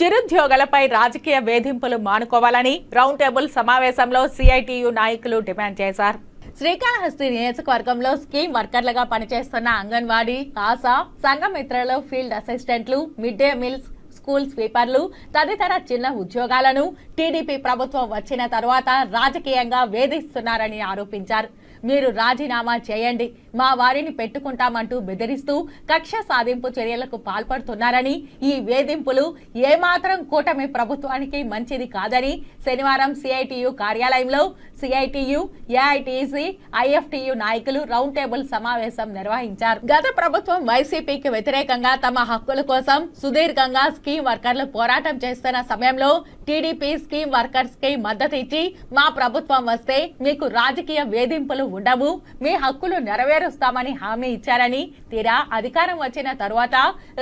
చిరుద్యోగులపై రాజకీయ వేధింపులు మానుకోవాలని రౌండ్ టేబుల్ సమావేశంలో సిఐటియు నాయకులు డిమాండ్ చేశారు. శ్రీకాళహస్తి నియోజకవర్గంలో స్కీమ్ వర్కర్లుగా పనిచేస్తున్న అంగన్వాడీ ఆశా సంఘమిత్రలు ఫీల్డ్ అసిస్టెంట్లు మిడ్ డే మీల్స్ స్కూల్ స్వీపర్లు తదితర చిన్న ఉద్యోగాలను టీడీపీ ప్రభుత్వం వచ్చిన తర్వాత రాజకీయంగా వేధిస్తున్నారని ఆరోపించారు. మీరు రాజీనామా చేయండి మా వారిని పెట్టుకుంటామంటూ బెదిరిస్తూ కక్ష సాధింపు చర్యలకు పాల్పడుతున్నారని ఈ వేధింపులు ఏమాత్రం కూటమి ప్రభుత్వానికి మంచిది కాదని శనివారం సిఐటియు కార్యాలయంలో సిఐటియు ఏఐటిసి ఐఎఫ్టియు నాయకులు రౌండ్ టేబుల్ సమావేశం నిర్వహించారు. గత ప్రభుత్వం వైసీపీకి వ్యతిరేకంగా తమ హక్కుల కోసం సుదీర్ఘంగా స్కీమ్ వర్కర్లు పోరాటం చేస్తున్న సమయంలో టీడీపీ స్కీమ్ వర్కర్స్కి మద్దతు ఇచ్చి మా ప్రభుత్వం వస్తే మీకు రాజకీయ వేధింపులు ఉండవు మీ హక్కులు నెరవేరుస్తామని హామీ ఇచ్చారని తీరా అధికారం వచ్చిన తరువాత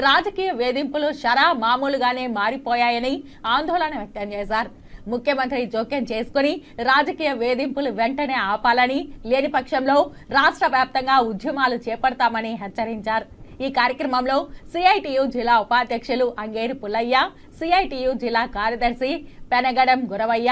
రాజకీయ వేధింపులు షరా మామూలుగానే మారిపోయాయని ఆందోళన వ్యక్తం చేశారు. ముఖ్యమంత్రి జోక్యం చేసుకుని రాజకీయ వేధింపులు వెంటనే ఆపాలని లేని పక్షంలో రాష్ట్ర వ్యాప్తంగా ఉద్యమాలు చేపడతామని హెచ్చరించారు. ఈ కార్యక్రమంలో సిఐటియు జిల్లా ఉపాధ్యక్షులు అంగేరు పుల్లయ్య సిఐటియు జిల్లా కార్యదర్శి పెనగడం గురవయ్య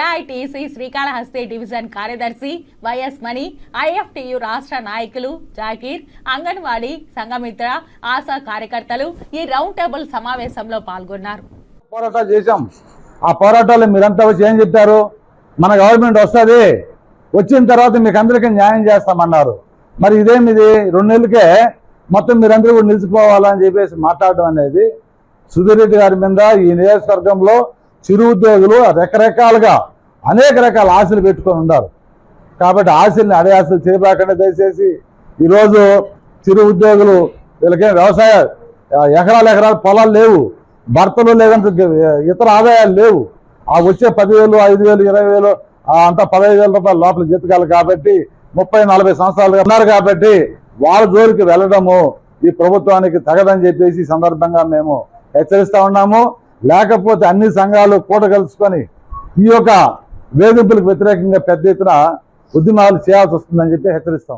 ఏఐటిసి శ్రీకాళహస్తి డివిజన్ కార్యదర్శి వైఎస్ మణి ఐఎఫ్టియు రాష్ట్ర నాయకులు జాకీర్ అంగన్వాడీ సంఘమిత్ర ఆశా కార్యకర్తలు ఈ రౌండ్ టేబుల్ సమావేశంలో పాల్గొన్నారు. పోరాటాలు చేశాం. ఆ పోరాటాలు మీరంతా వచ్చి ఏం చెప్పారు? మన గవర్నమెంట్ వస్తుంది వచ్చిన తర్వాత మీకు అందరికీ న్యాయం చేస్తామన్నారు. మరి ఇదేమిది? రెండు నెలలకే మొత్తం మీరందరూ కూడా నిలిచిపోవాలని చెప్పేసి మాట్లాడడం అనేది సుధీరెడ్డి గారి మీద ఈ నియోజకవర్గంలో చిరు ఉద్యోగులు రకరకాలుగా అనేక రకాల ఆశలు పెట్టుకొని ఉన్నారు. కాబట్టి ఆశల్ని అడే ఆశలు చేయబాకండి దయచేసి ఈరోజు చిరు ఉద్యోగులు వీళ్ళకేం వ్యవసాయ ఎకరాలు ఎకరాలు పొలాలు లేవు. భర్తలు లేదంటే ఇతర ఆదాయాలు లేవు. ఆ వచ్చే పదివేలు ఐదు వేలు ఇరవై వేలు అంతా పదహైదు వేల రూపాయల లోపల జీతకాలు కాబట్టి ముప్పై నలభై సంవత్సరాలుగా ఉన్నారు కాబట్టి వాళ్ళ జోలికి వెళ్ళడము ఈ ప్రభుత్వానికి తగదని చెప్పేసి సందర్భంగా మేము హెచ్చరిస్తా ఉన్నాము. లేకపోతే అన్ని సంఘాలు కూట కలుసుకొని ఈ యొక్క వేధింపులకు వ్యతిరేకంగా పెద్ద ఎత్తున ఉద్యమాలు చేయాల్సి వస్తుందని చెప్పి హెచ్చరిస్తా